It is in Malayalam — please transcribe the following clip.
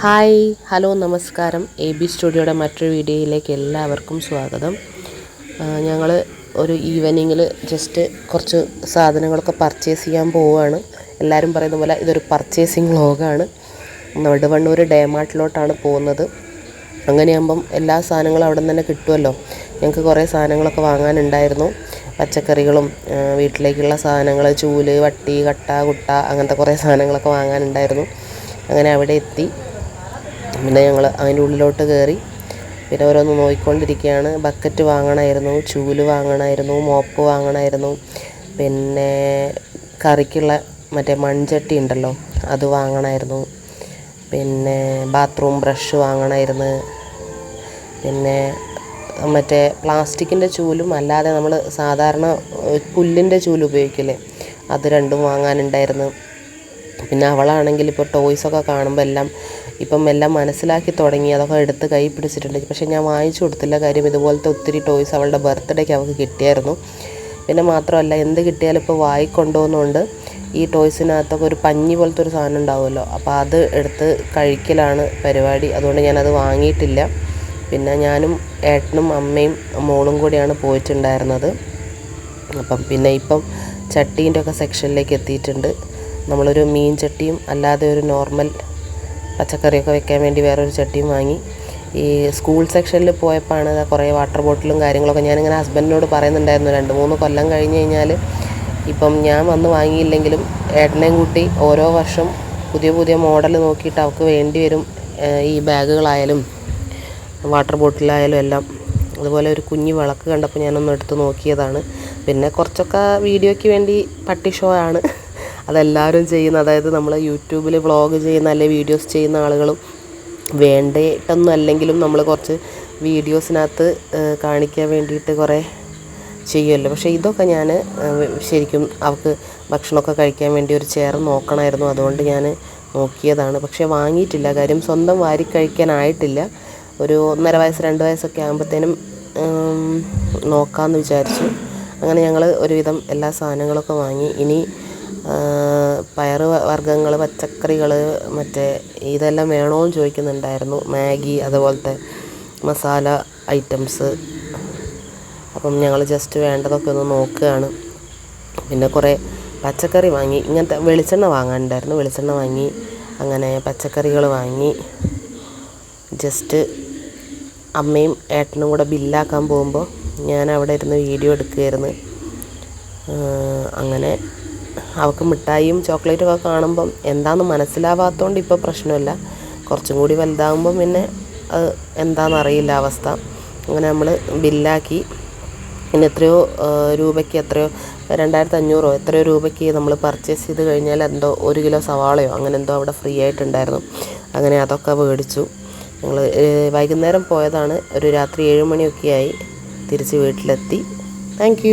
ഹായ് ഹലോ നമസ്കാരം. എ ബി സ്റ്റുഡിയോയുടെ മറ്റൊരു വീഡിയോയിലേക്ക് എല്ലാവർക്കും സ്വാഗതം. ഞങ്ങൾ ഒരു ഈവനിങ്ങിൽ ജസ്റ്റ് കുറച്ച് സാധനങ്ങളൊക്കെ പർച്ചേസ് ചെയ്യാൻ പോവുകയാണ് എല്ലാവരും പറയുന്ന പോലെ ഇതൊരു പർച്ചേസിങ് വ്ളോഗാണ്. നടുവണ്ണൂർ ഡേമാർട്ടിലോട്ടാണ് പോകുന്നത്. അങ്ങനെയാകുമ്പം എല്ലാ സാധനങ്ങളും അവിടെ നിന്ന് തന്നെ കിട്ടുമല്ലോ ഞങ്ങൾക്ക് കുറേ സാധനങ്ങളൊക്കെ വാങ്ങാനുണ്ടായിരുന്നു. പച്ചക്കറികളും വീട്ടിലേക്കുള്ള സാധനങ്ങൾ ചൂൽ വട്ടി കട്ട കുട്ട അങ്ങനത്തെ കുറേ സാധനങ്ങളൊക്കെ വാങ്ങാനുണ്ടായിരുന്നു. അങ്ങനെ അവിടെ എത്തി. പിന്നെ ഞങ്ങൾ അതിന്റെ ഉള്ളിലോട്ട് കയറി. പിന്നെ ഓരോന്ന് നോക്കിക്കൊണ്ടിരിക്കുകയാണ് ബക്കറ്റ് വാങ്ങണമായിരുന്നു ചൂൽ വാങ്ങണമായിരുന്നു മോപ്പ് വാങ്ങണമായിരുന്നു. പിന്നെ കറിക്കുള്ള മറ്റേ മൺചട്ടി ഉണ്ടല്ലോ അത് വാങ്ങണമായിരുന്നു. പിന്നെ ബാത്റൂം ബ്രഷ് വാങ്ങണമായിരുന്നു. പിന്നെ മറ്റേ പ്ലാസ്റ്റിക്കിന്റെ ചൂലും അല്ലാതെ നമ്മൾ സാധാരണ പുല്ലിന്റെ ചൂൽ ഉപയോഗിക്കില്ലേ അത് രണ്ടും വാങ്ങാനുണ്ടായിരുന്നു. പിന്നെ അവളാണെങ്കിൽ ഇപ്പോൾ ടോയ്സൊക്കെ കാണുമ്പോൾ എല്ലാം ഇപ്പം എല്ലാം മനസ്സിലാക്കി തുടങ്ങി അതൊക്കെ എടുത്ത് കൈ പിടിച്ചിട്ടുണ്ട്. പക്ഷേ ഞാൻ വാങ്ങിച്ചു കൊടുത്തില്ല. കാര്യം ഇതുപോലത്തെ ഒത്തിരി ടോയ്സ് അവളുടെ ബർത്ത്ഡേക്ക് അവൾക്ക് കിട്ടിയായിരുന്നു. പിന്നെ മാത്രമല്ല എന്ത് കിട്ടിയാലും ഇപ്പോൾ വായി കൊണ്ടുപോകുന്നതുകൊണ്ട് ഈ ടോയ്സിനകത്തൊക്കെ ഒരു പഞ്ഞി പോലത്തെ ഒരു സാധനം ഉണ്ടാവുമല്ലോ. അപ്പോൾ അത് എടുത്ത് കഴിക്കലാണ് പരിപാടി. അതുകൊണ്ട് ഞാനത് വാങ്ങിയിട്ടില്ല. പിന്നെ ഞാനും ഏട്ടനും അമ്മയും മോളും കൂടിയാണ് പോയിട്ടുണ്ടായിരുന്നത്. അപ്പം പിന്നെ ഇപ്പം ചട്ടീന്റെ ഒക്കെ സെക്ഷനിലേക്ക് എത്തിയിട്ടുണ്ട്. നമ്മളൊരു മീൻ ചട്ടിയും അല്ലാതെ ഒരു നോർമൽ പച്ചക്കറിയൊക്കെ വെക്കാൻ വേണ്ടി വേറൊരു ചട്ടിയും വാങ്ങി. ഈ സ്കൂൾ സെക്ഷനിൽ പോയപ്പോഴാണ് കുറേ വാട്ടർ ബോട്ടിലും കാര്യങ്ങളൊക്കെ ഞാനിങ്ങനെ ഹസ്ബൻഡിനോട് പറയുന്നുണ്ടായിരുന്നു. രണ്ട് മൂന്ന് കൊല്ലം കഴിഞ്ഞ് കഴിഞ്ഞാൽ ഇപ്പം ഞാൻ വന്ന് വാങ്ങിയില്ലെങ്കിലും ഏട്ടനെയും കൂട്ടി ഓരോ വർഷം പുതിയ പുതിയ മോഡൽ നോക്കിയിട്ട് അവൾക്ക് വേണ്ടി വരും ഈ ബാഗുകളായാലും വാട്ടർ ബോട്ടിലായാലും എല്ലാം. അതുപോലെ ഒരു കുഞ്ഞു വിളക്ക് കണ്ടപ്പോൾ ഞാനൊന്ന് എടുത്ത് നോക്കിയതാണ്. പിന്നെ കുറച്ചൊക്കെ വീഡിയോയ്ക്ക് വേണ്ടി പട്ടി ഷോ ആണ്. അതെല്ലാവരും ചെയ്യുന്ന അതായത് നമ്മൾ യൂട്യൂബിൽ വ്ളോഗ് ചെയ്യുന്ന അല്ലെങ്കിൽ വീഡിയോസ് ചെയ്യുന്ന ആളുകളും വേണ്ടിയിട്ടൊന്നും അല്ലെങ്കിലും നമ്മൾ കുറച്ച് വീഡിയോസിനകത്ത് കാണിക്കാൻ വേണ്ടിയിട്ട് കുറേ ചെയ്യുമല്ലോ പക്ഷേ ഇതൊക്കെ ഞാൻ ശരിക്കും അവർക്ക് ഭക്ഷണമൊക്കെ കഴിക്കാൻ വേണ്ടി ഒരു ചെയർ നോക്കണമായിരുന്നു അതുകൊണ്ട് ഞാൻ നോക്കിയതാണ്. പക്ഷേ വാങ്ങിയിട്ടില്ല. കാര്യം സ്വന്തം വാരി കഴിക്കാനായിട്ടില്ല. ഒരു ഒന്നര വയസ്സ് രണ്ട് വയസ്സൊക്കെ ആകുമ്പോഴത്തേനും നോക്കാമെന്ന് വിചാരിച്ചു. അങ്ങനെ ഞങ്ങൾ ഒരുവിധം എല്ലാ സാധനങ്ങളൊക്കെ വാങ്ങി. ഇനി ആ, പയറ് വർഗങ്ങൾ പച്ചക്കറികൾ മറ്റേ ഇതെല്ലാം വേണോ എന്ന് ചോദിക്കുന്നുണ്ടായിരുന്നു. മാഗി അതുപോലത്തെ മസാല ഐറ്റംസ്. അപ്പം ഞങ്ങൾ ജസ്റ്റ് വേണ്ടതൊക്കെ ഒന്ന് നോക്കുകയാണ്. പിന്നെ കുറേ പച്ചക്കറി വാങ്ങി ഇങ്ങനത്തെ വെളിച്ചെണ്ണ വാങ്ങാനുണ്ടായിരുന്നു. വെളിച്ചെണ്ണ വാങ്ങി അങ്ങനെ പച്ചക്കറികൾ വാങ്ങി. ജസ്റ്റ് അമ്മയും ഏട്ടനും കൂടെ ബില്ലാക്കാൻ പോകുമ്പോൾ ഞാൻ അവിടെ ഇരുന്ന് വീഡിയോ എടുക്കുകയായിരുന്നു. അങ്ങനെ അവൾക്ക് മിഠായിയും ചോക്ലേറ്റും ഒക്കെ കാണുമ്പം എന്താണെന്ന് മനസ്സിലാവാത്തതുകൊണ്ട് ഇപ്പോൾ പ്രശ്നമില്ല. കുറച്ചും കൂടി വലുതാകുമ്പം പിന്നെ അത് എന്താണെന്നറിയില്ല അവസ്ഥ. അങ്ങനെ നമ്മൾ ബില്ലാക്കി. പിന്നെ എത്രയോ രൂപയ്ക്ക് എത്രയോ രണ്ടായിരത്തി അഞ്ഞൂറോ എത്രയോ രൂപയ്ക്ക് നമ്മൾ പർച്ചേസ് ചെയ്ത് കഴിഞ്ഞാൽ എന്തോ ഒരു കിലോ സവാളയോ അങ്ങനെ എന്തോ അവിടെ ഫ്രീ ആയിട്ടുണ്ടായിരുന്നു. അങ്ങനെ അതൊക്കെ മേടിച്ചു. ഞങ്ങൾ വൈകുന്നേരം പോയതാണ്. ഒരു രാത്രി ഏഴ് മണിയൊക്കെ ആയി. തിരിച്ച് വീട്ടിലെത്തി. താങ്ക്